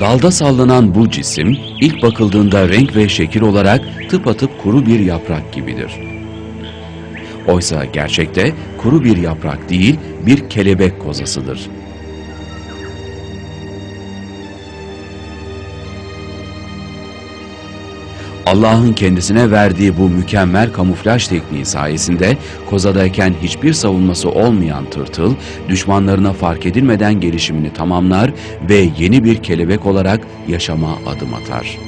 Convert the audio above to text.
Dalda sallanan bu cisim ilk bakıldığında renk ve şekil olarak tıpatıp kuru bir yaprak gibidir. Oysa gerçekte kuru bir yaprak değil, bir kelebek kozasıdır. Allah'ın kendisine verdiği bu mükemmel kamuflaj tekniği sayesinde kozadayken hiçbir savunması olmayan tırtıl, düşmanlarına fark edilmeden gelişimini tamamlar ve yeni bir kelebek olarak yaşama adım atar.